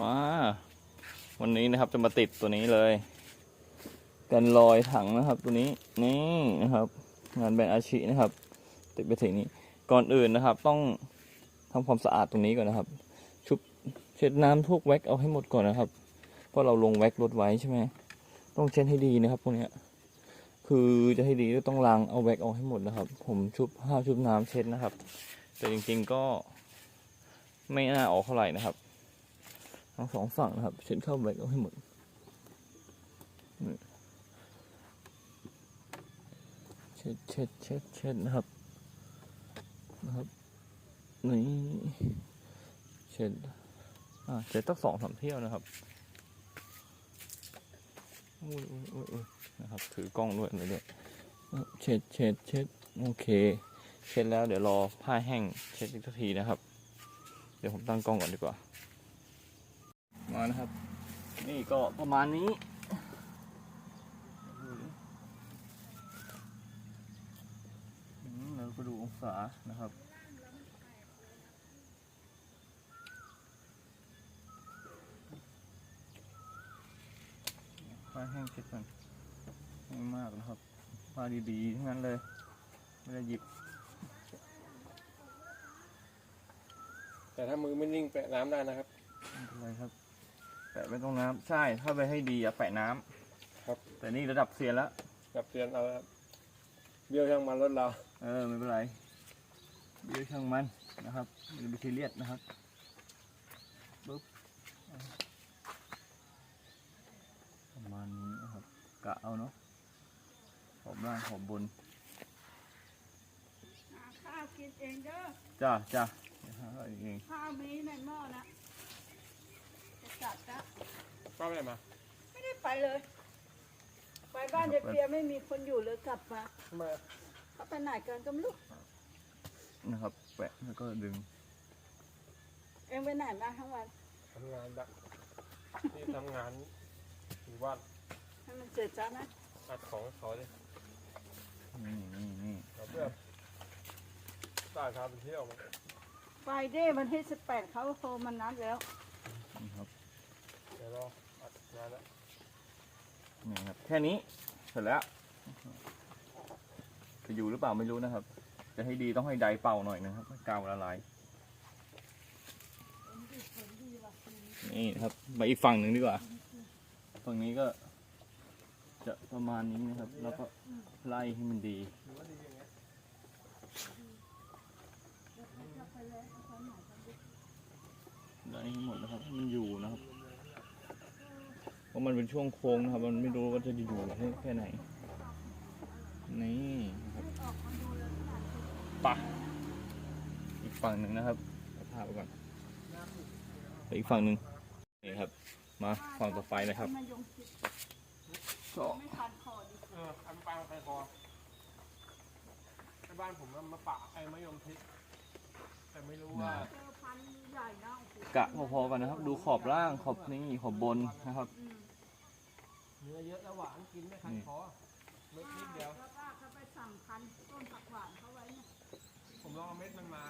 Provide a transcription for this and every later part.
มา วันนี้นะครับจะมาติดตัวนี้เลย กันรอยถังนะครับ ตัวนี้นี่นะครับ งานแบรนด์อาชีนะครับ ติดไปถึงนี้ ก่อนอื่นนะครับ ต้องทำความสะอาดตรงนี้ก่อนนะครับ ชุบเช็ดน้ำทุกแว็กเอาให้หมดก่อนนะครับ เพราะเราลงแว็กรถไว้ใช่ไหมต้องเช็ดให้ดีนะครับพวกนี้ยคือจะให้ดีก็ต้องล้างเอาแว็กออกให้หมดนะครับ ผมชุบผ้าชุบน้ำเช็ดนะครับ แต่จริงๆก็ไม่น่าออกเท่าไหร่นะครับ ทั้งสองฝั่งนะครับเช็ดเข้าแว็กเอาให้หมดเช็ดเช็ดเช็ดเช็ดนะครับนะครับนี่เช็ดอ่าเช็ดตั้งสองสามเที่ยวนะครับอุ้ยอุ้ยอุ้ยอุ้ยนะครับ ถือกล้องด้วยเลยด้วยอะเช็ดเช็ดเช็ดโอเค เช็ดแล้วเดี๋ยวรอผ้าแห้งเช็ดอีกทีนะครับ เดี๋ยวผมตั้งกล้องก่อนดีกว่า มานะครับ นี่ก็ประมาณนี้อืมเราก็ดูองศานะครับผ้าแห้งเช็ดก่อนแห้งมากนะครับผ้าดีๆทั้งนั้นเลยไม่ได้หยิบ แต่ถ้ามือไม่นิ่งแปะน้ำได้นะครับไม่เป็นไรครับ แปะไม่ต้องน้ำใช่ ถ้าไปให้ดีอย่าแปะน้ำครับ แต่นี่ระดับเซียนแล้วกับเตือนเอาครับเบี้ยวช่างมันรถเราเออไม่เป็นไรเดี๋ยวช่างมันนะครับอย่าไปซีเรียสนะครับปึ๊บประมาณนี้นะครับกะเอาเนาะขอบล่างขอบบนหาข้าวกินเองเด้อจ้าจ้าเดี๋ยวหาเอาเองข้าวมีในหม้อนะจะจัดนะ ป้าไปไหนมาไม่ได้ไปเลย ไปบ้านยายเปียไม่มีคนอยู่เลยกลับมาทำไมอะเขาไปไหนกันก็ไม่รู้นะครับ แปะแล้วก็ดึง เองไปไหนมาทั้งวันทำงานดักที่ทำงานอยู่บ้านให้มันเสร็จจ้านะอัดของให้เขาเลยนี่นี่นี่เราเพื่อได้พาไปเที่ยวมาไฟเดย์วันที่สิบแปดเขาโทรมานัดแล้ว นะครับ เดี๋ยวรออัดงา นี่ครับแค่นี้เสร็จแล้ว จะอยู่หรือเปล่าไม่รู้นะครับ จะให้ดีต้องให้ไดเป่าหน่อยนะครับกาวละลายนี่ครับไปอีกฝั่งหนึ่งดีกว่า ฝั่งนี้ก็จะประมาณนี้นะครับ แล้วก็ไล่ให้มันดี ไล่ให้หมดนะครับให้มันอยู่นะครับ เพราะ มันเป็นช่วงโค้งนะครับ มันไม่รู้ว่าจะอยู่แค่ไหน นี่นะครับปะอีกฝั่งหนึ่งนะครับเอาภาพไปก่อนไปอีกฝั่งหนึ่งนี่ครับ มาฝั่งต่อไปนะครับมายงชิดก็ไม่ทันคอดิเอออันปลาไปคอในบ้านผมมันมาปะไอ้มะยมทิศแต่ไม่รู้ว่าเจอพันธุ์ใหญ่นะโอ้โหกะพอๆกันนะครับ ดูขอบล่างขอบนี้ขอบบนนะครับ อืมเนื้อเยอะแล้วหวานกินไม่คันคอเม็ดนิดเดียว แล้วป้าเขาไปสั่งพันธุ์ต้นผักหวานเขาไว้เนี่ยผมลองเอาเม็ดมันมา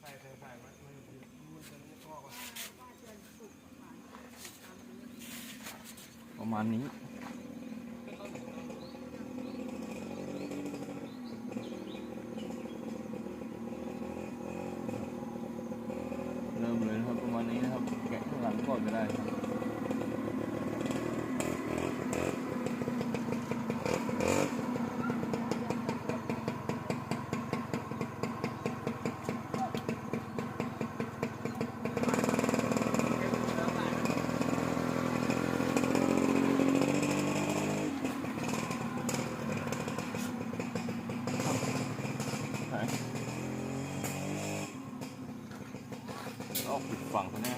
ใส่ใส่ใส่มันมันมันจะไม่งอกอะป้าจะปลูกผักหวานตามนี้ประมาณนี้ เริ่มเลยนะครับประมาณนี้นะครับ แกะข้างหลังก่อนก็ได้ครับไหนลอกผิดฝั่งคนนี้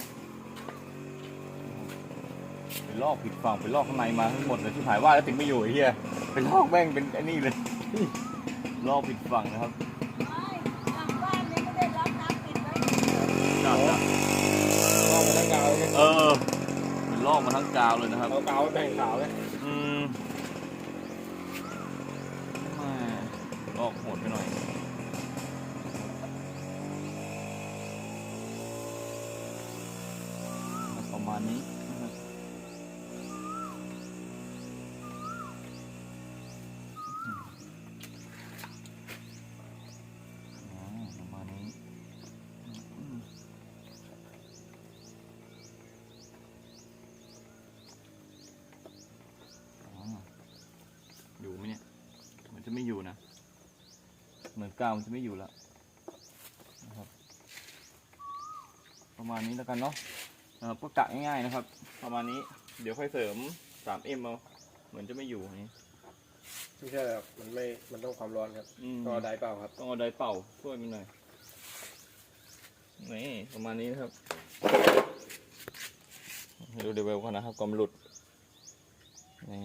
ไป ลอกผิดฝั่งไปลอกข้างในมาทั้งหมดเลยที่หายว่าแล้วติดไม่อยู่ไอ้เหี้ยไปลอกแม่งเป็นไอ้นี่เลย ลอกผิดฝั่งนะครับไม่ทางบ้านยังไม่ได้รับน้ำปิดไว้จ้าจ้าลอกมาทั้งกาวเลยเออเป็นลอกมาทั้งกาวเลยนะครับเอากาวแบ่งขาวเลยอืมแม่ลอกโหดไปหน่อยมาณนี้ จะไม่อยู่นะ เหมือนกาวมันจะไม่อยู่แล้วนะครับ ประมาณนี้แล้วกันเนาะนะครับก็กะง่ายๆนะครับ ประมาณนี้เดี๋ยวค่อยเสริม 3M เอาเหมือนจะไม่อยู่นี่ไม่ใช่ครับมันไม่ มันต้องความร้อนครับอืมต้องเอาไดร์เปล่าครับ ต้องเอาไดร์เป่าช่วยมันหน่อย นี่ประมาณนี้นะครับให้ดูเดเวลก่อนนะครับก่อนมันหลุด นี่